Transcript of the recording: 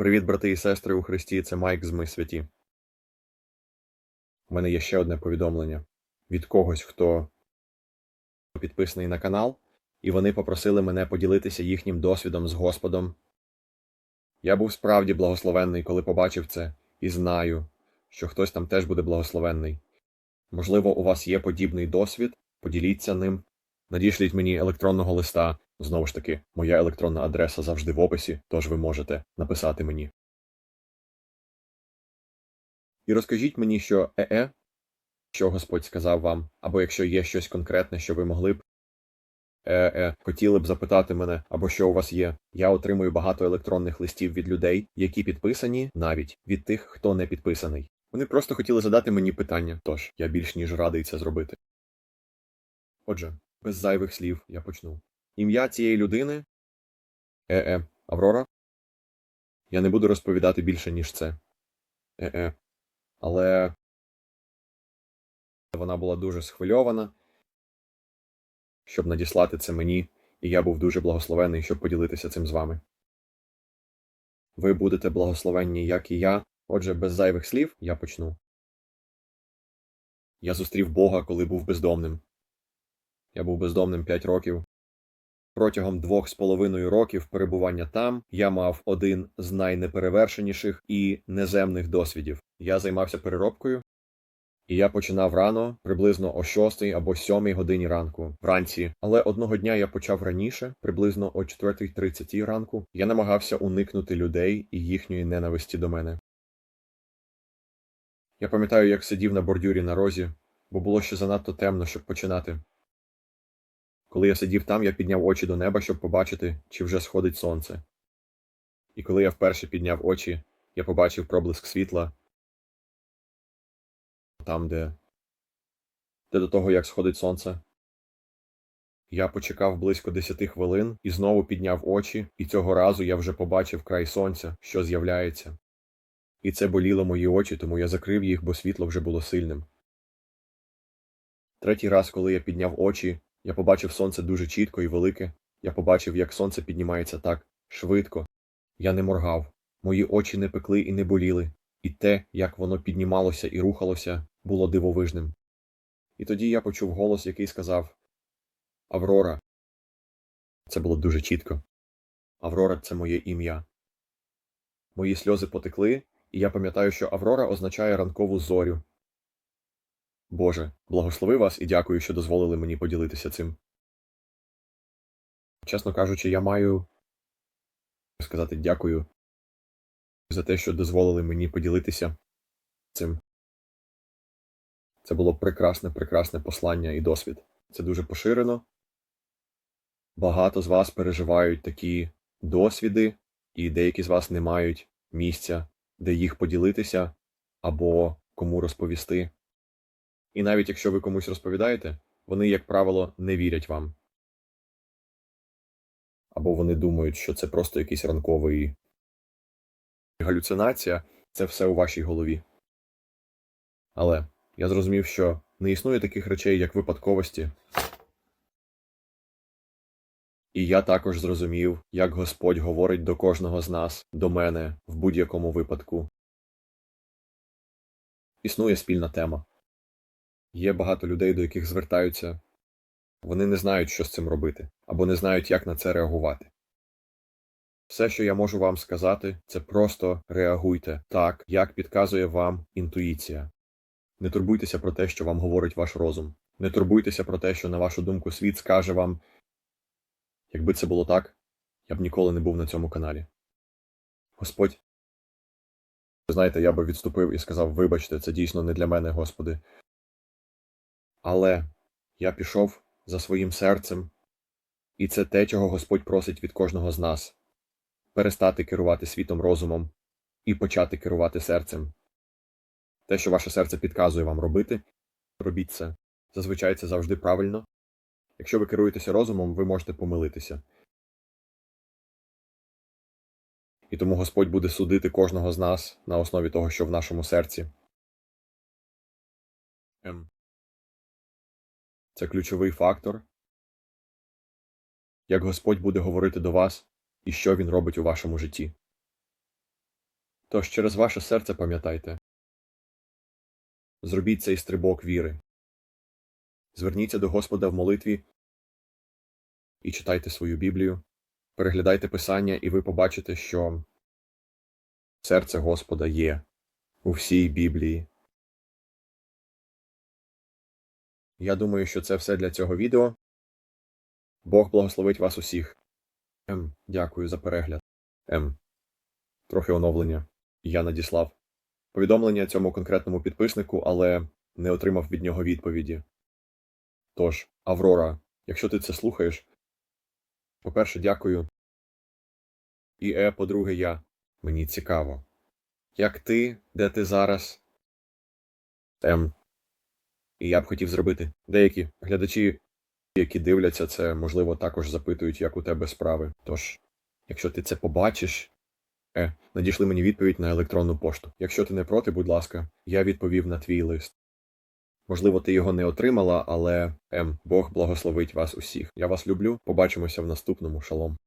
Привіт, брати і сестри у Христі, це Майк з Ми святі. У мене є ще одне повідомлення від когось, хто підписаний на канал, і вони попросили мене поділитися їхнім досвідом з Господом. Я був справді благословенний, коли побачив це, і знаю, що хтось там теж буде благословенний. Можливо, у вас є подібний досвід, поділіться ним. Надішліть мені електронного листа. Знову ж таки, моя електронна адреса завжди в описі, тож ви можете написати мені. І розкажіть мені, що е-е, що Господь сказав вам, або якщо є щось конкретне, що ви могли б е-е, хотіли б запитати мене, або що у вас є. Я отримую багато електронних листів від людей, які підписані, навіть від тих, хто не підписаний. Вони просто хотіли задати мені питання, тож я більш ніж радий це зробити. Отже, без зайвих слів я почну. Ім'я цієї людини Е-е, Аврора. Я не буду розповідати більше, ніж це. Е-е. Але вона була дуже схвильована, щоб надіслати це мені, і я був дуже благословений, щоб поділитися цим з вами. Ви будете благословенні, як і я. Отже, без зайвих слів я почну. Я зустрів Бога, коли був бездомним. Я був бездомним 5 років. Протягом двох з половиною років перебування там я мав один з найнеперевершеніших і неземних досвідів. Я займався переробкою, і я починав рано, приблизно о 6 або 7 годині ранку вранці. Але одного дня я почав раніше, приблизно о 4.30 ранку. Я намагався уникнути людей і їхньої ненависті до мене. Я пам'ятаю, як сидів на бордюрі на розі, бо було ще занадто темно, щоб починати. Коли я сидів там, я підняв очі до неба, щоб побачити, чи вже сходить сонце. І коли я вперше підняв очі, я побачив проблиск світла там, де, де до того, як сходить сонце. Я почекав близько десяти хвилин і знову підняв очі, і цього разу я вже побачив край сонця, що з'являється. І це боліло мої очі, тому я закрив їх, бо світло вже було сильним. Третій раз, коли я підняв очі, я побачив сонце дуже чітко і велике. Я побачив, як сонце піднімається так швидко. Я не моргав, мої очі не пекли і не боліли, і те, як воно піднімалося і рухалося, було дивовижним. І тоді я почув голос, який сказав Аврора. Це було дуже чітко. Аврора це моє ім'я. Мої сльози потекли, і я пам'ятаю, що Аврора означає ранкову зорю. Боже, благослови вас і дякую, що дозволили мені поділитися цим. Чесно кажучи, я маю сказати дякую за те, що дозволили мені поділитися цим. Це було прекрасне, прекрасне послання і досвід. Це дуже поширено. Багато з вас переживають такі досвіди, і деякі з вас не мають місця, де їх поділитися або кому розповісти. І навіть якщо ви комусь розповідаєте, вони, як правило, не вірять вам. Або вони думають, що це просто якийсь ранковий галюцинація, це все у вашій голові. Але я зрозумів, що не існує таких речей, як випадковості. І я також зрозумів, як Господь говорить до кожного з нас, до мене, в будь-якому випадку. Існує спільна тема. Є багато людей, до яких звертаються, вони не знають, що з цим робити, або не знають, як на це реагувати. Все, що я можу вам сказати, це просто реагуйте так, як підказує вам інтуїція. Не турбуйтеся про те, що вам говорить ваш розум. Не турбуйтеся про те, що, на вашу думку, світ скаже вам. Якби це було так, я б ніколи не був на цьому каналі. Господь. Знаєте, я би відступив і сказав: Вибачте, це дійсно не для мене, Господи. Але я пішов за своїм серцем, і це те, чого Господь просить від кожного з нас перестати керувати світом розумом і почати керувати серцем. Те, що ваше серце підказує вам робити, робіть це. Зазвичай це завжди правильно. Якщо ви керуєтеся розумом, ви можете помилитися. І тому Господь буде судити кожного з нас на основі того, що в нашому серці. Це ключовий фактор. Як Господь буде говорити до вас і що Він робить у вашому житті. Тож через ваше серце пам'ятайте. Зробіть цей стрибок віри. Зверніться до Господа в молитві і читайте свою Біблію. Переглядайте Писання, і ви побачите, що серце Господа є у всій Біблії. Я думаю, що це все для цього відео. Бог благословить вас усіх. Ем, дякую за перегляд. Ем, трохи оновлення. Я надіслав повідомлення цьому конкретному підписнику, але не отримав від нього відповіді. Тож, Аврора, якщо ти це слухаєш, по-перше, дякую. І е, по-друге, я. Мені цікаво. Як ти, де ти зараз? Ем. І я б хотів зробити. Деякі глядачі, які дивляться це, можливо, також запитують, як у тебе справи. Тож, якщо ти це побачиш, е, надійшли мені відповідь на електронну пошту. Якщо ти не проти, будь ласка, я відповів на твій лист. Можливо, ти його не отримала, але ем, Бог благословить вас усіх. Я вас люблю. Побачимося в наступному шалом.